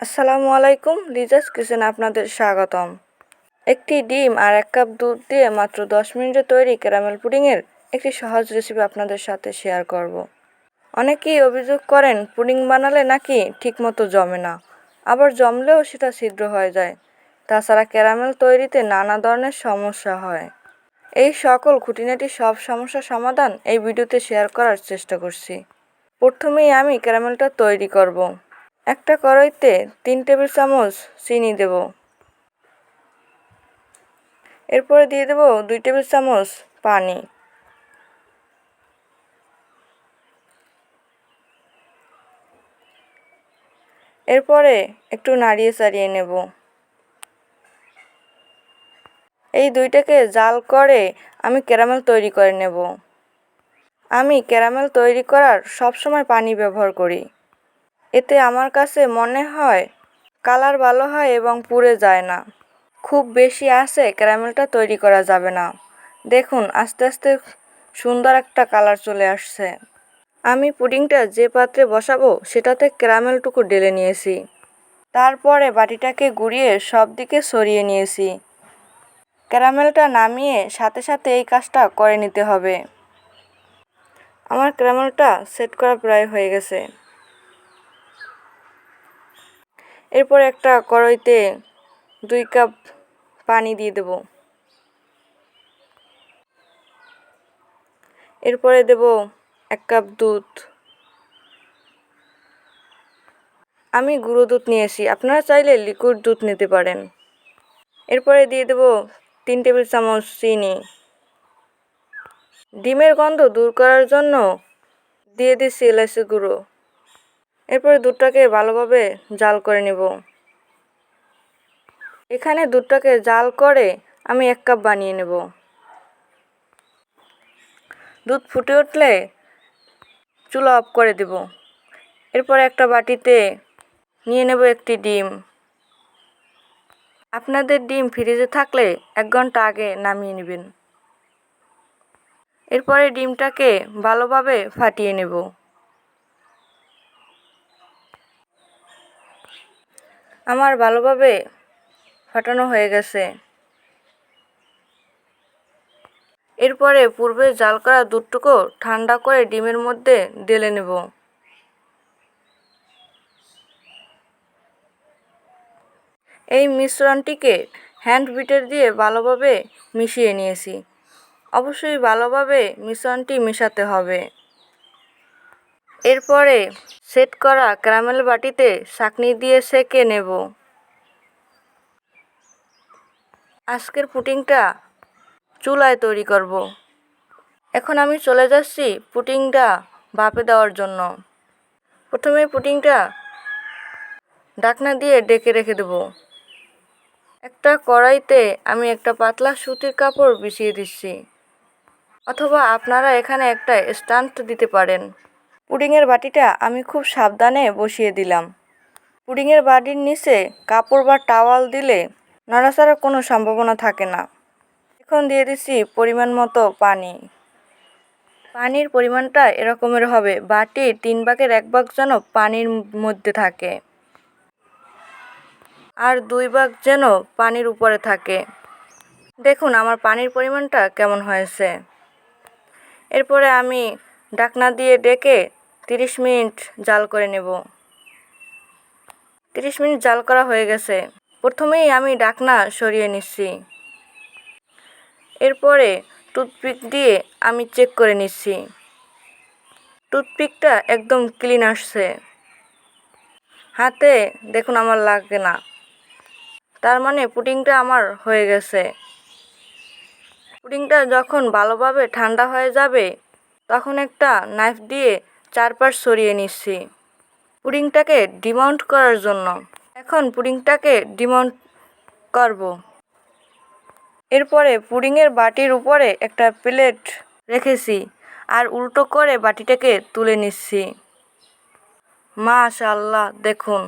আসসালামু আলাইকুম রিজাস কিচেন আপনাদের স্বাগতম একটি ডিম আর এক কাপ দুধ দিয়ে মাত্র দশ মিনিটে তৈরি ক্যারামেল পুডিংয়ের একটি সহজ রেসিপি আপনাদের সাথে শেয়ার করব। অনেকেই অভিযোগ করেন, পুডিং বানালে নাকি ঠিকমতো জমে না, আবার জমলেও সেটা ছিদ্র হয়ে যায় তাছাড়া ক্যারামেল তৈরিতে নানা ধরনের সমস্যা হয় এই সকল খুঁটিনাটি সব সমস্যার সমাধান এই ভিডিওতে শেয়ার করার চেষ্টা করছি প্রথমেই আমি ক্যারামেলটা তৈরি করব। একটা কড়াইতে তিন টেবিল চামচ চিনি দেব। এরপরে দিয়ে দেব দুই টেবিল চামচ পানি। এরপরে একটু নাড়িয়ে চাড়িয়ে নেব। এই দুইটাকে জাল করে আমি ক্যারামেল তৈরি করে নেব। আমি ক্যারামেল তৈরি করার সবসময় পানি ব্যবহার করি। এতে আমার কাছে মনে হয় কালার ভালো হয় এবং পুড়ে যায় না। খুব বেশি আছে ক্যারামেলটা তৈরি করা যাবে না। দেখুন, আস্তে আস্তে সুন্দর একটা কালার চলে আসছে। আমি পুডিংটা যে পাত্রে বসাবো, সেটাতে ক্যারামেলটুকু ঢেলে নিয়েছি। তারপরে বাটিটাকে গুড়িয়ে সব দিকে সরিয়ে নিয়েছি। ক্যারামেলটা নামিয়ে সাথে সাথে এই কাজটা করে নিতে হবে। আমার ক্যারামেলটা সেট করা প্রায় হয়ে গেছে। এরপর একটা কড়াইতে দুই কাপ পানি দিয়ে দেব। এরপরে দেব এক কাপ দুধ। আমি গুঁড়ো দুধ নিয়েছি আপনারা চাইলে লিকুইড দুধ নিতে পারেন। এরপরে দিয়ে দেব তিন টেবিল চামচ চিনি। ডিমের গন্ধ দূর করার জন্য দিয়ে দিচ্ছি এলাচি গুঁড়ো। এরপরে দুধটাকে ভালোভাবে জাল করে নেব। এখানে দুধটাকে জাল করে আমি এক কাপ বানিয়ে নেব। দুধ ফুটে উঠলে চুলা অফ করে দেব। এরপর একটা বাটিতে নিয়ে নেব একটি ডিম। আপনাদের ডিম ফ্রিজে থাকলে এক ঘণ্টা আগে নামিয়ে নেবেন। এরপরে ডিমটাকে ভালোভাবে ফাটিয়ে নেব। আমার ভালোভাবে ফাটানো হয়ে গেছে। এরপরে পূর্বে জাল করা দুধটুকু ঠান্ডা করে ডিমের মধ্যে ঢেলে নেব। এই মিশ্রণটিকে হ্যান্ড বিটার দিয়ে ভালোভাবে মিশিয়ে নিয়েছি। অবশ্যই ভালোভাবে মিশ্রণটি মেশাতে হবে। এরপরে সেট করা ক্যারামেল বাটিতে চাকনি দিয়ে সেকে নেব। আজকের পুটিংটা চুলায় তৈরি করব। এখন আমি চলে যাচ্ছি পুটিংটা ভাপে দেওয়ার জন্য। প্রথমে পুটিংটা ডাকনা দিয়ে ডেকে রেখে দেব। একটা কড়াইতে আমি একটা পাতলা সুতির কাপড় বিছিয়ে দিচ্ছি। অথবা আপনারা এখানে একটা স্ট্যান্ড দিতে পারেন। পুডিংয়ের বাটিটা আমি খুব সাবধানে বসিয়ে দিলাম। পুডিংয়ের বাটির নিচে কাপড় বা টাওয়াল দিলে নড়াচড়ার কোনো সম্ভাবনা থাকে না। এখন দিয়ে দিচ্ছি পরিমাণ মতো পানি। পানির পরিমাণটা এরকমের হবে, বাটি তিন ভাগের এক ভাগ যেন পানির মধ্যে থাকে আর দুই ভাগ যেন পানির উপরে থাকে। দেখুন আমার পানির পরিমাণটা কেমন হয়েছে। এরপরে আমি ডাকনা দিয়ে ডেকে তিরিশ মিনিট জাল করে নেব। তিরিশ মিনিট জাল করা হয়ে গেছে। প্রথমেই আমি ডাকনা সরিয়ে নিচ্ছি। এরপরে টুথপিক দিয়ে আমি চেক করে নিচ্ছি। টুথপিকটা একদম ক্লিন আসছে। হাতে দেখুন আমার লাগে না। তার মানে পুডিংটা আমার হয়ে গেছে। পুডিংটা যখন ভালোভাবে ঠান্ডা হয়ে যাবে, তখন একটা নাইফ দিয়ে চারপাশ সরিয়ে নিচ্ছি। পুডিংটাকে ডিমাউন্ট করার জন্য। এখন পুডিংটাকে ডিমাউন্ট করব। এরপরে পুডিংয়ের বাটির উপরে একটা প্লেট রেখেছি আর উল্টো করে বাটিটাকে তুলে নিচ্ছি। মা মাশাল্লাহ দেখুন,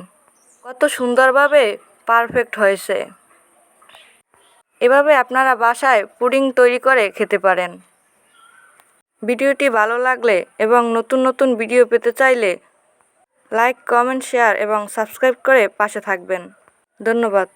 কত সুন্দরভাবে পারফেক্ট হয়েছে। এভাবে আপনারা বাসায় পুডিং তৈরি করে খেতে পারেন। ভিডিওটি ভালো লাগলে এবং নতুন নতুন ভিডিও পেতে চাইলে লাইক, কমেন্ট, শেয়ার এবং সাবস্ক্রাইব করে পাশে থাকবেন। ধন্যবাদ।